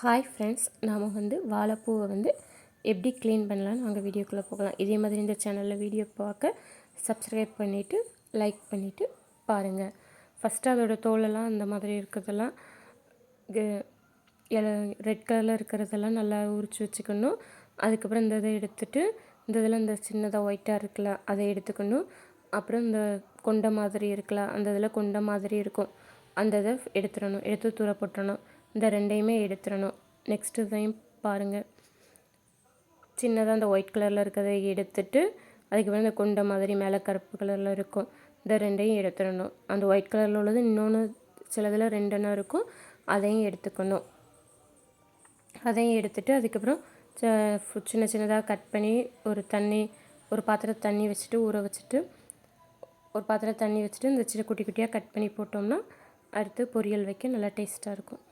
Hi friends நாம் வந்து வாழைப்பூவை வந்து எப்படி க்ளீன் பண்ணலான்னு நாங்கள் வீடியோக்குள்ளே போகலாம். இதே மாதிரி இந்த சேனலில் வீடியோ பார்க்க சப்ஸ்கிரைப் பண்ணிவிட்டு லைக் பண்ணிவிட்டு பாருங்கள் ஃபஸ்ட்டு அதோட தோலெல்லாம் அந்த மாதிரி இருக்கிறதெல்லாம் ரெட் கலரில் இருக்கிறதெல்லாம் நல்லா உரித்து வச்சுக்கணும். அதுக்கப்புறம் இந்த இதை எடுத்துட்டு இந்த இதில் இந்த சின்னதாக ஒயிட்டாக இருக்குல்ல அதை எடுத்துக்கணும். அப்புறம் இந்த கொண்ட மாதிரி இருக்குல்ல அந்த இதில் கொண்ட மாதிரி இருக்கும். அந்த இதை எடுத்துடணும் எடுத்து தூர போட்டுறணும் இந்த ரெண்டையுமே எடுத்துடணும். நெக்ஸ்ட்டு இதையும் பாருங்கள் சின்னதாக அந்த ஒயிட் கலரில் இருக்கிறத எடுத்துட்டு அதுக்கப்புறம் இந்த குண்டை மாதிரி மேலே கருப்பு கலரில் இருக்கும். இந்த ரெண்டையும் எடுத்துடணும். அந்த ஒயிட் கலரில் உள்ளது இன்னொன்று சிலதில் ரெண்டெண்ணம் இருக்கும். அதையும் எடுத்துக்கணும். அதையும் எடுத்துட்டு அதுக்கப்புறம் சின்ன சின்னதாக கட் பண்ணி ஒரு தண்ணி ஒரு பாத்திரம் தண்ணி வச்சுட்டு ஊற வச்சுட்டு ஒரு பாத்திரம் தண்ணி வச்சுட்டு இந்த சின்ன குட்டி குட்டியாக கட் பண்ணி போட்டோம்னா அடுத்து பொரியல் வைக்க நல்லா டேஸ்ட்டாக இருக்கும்.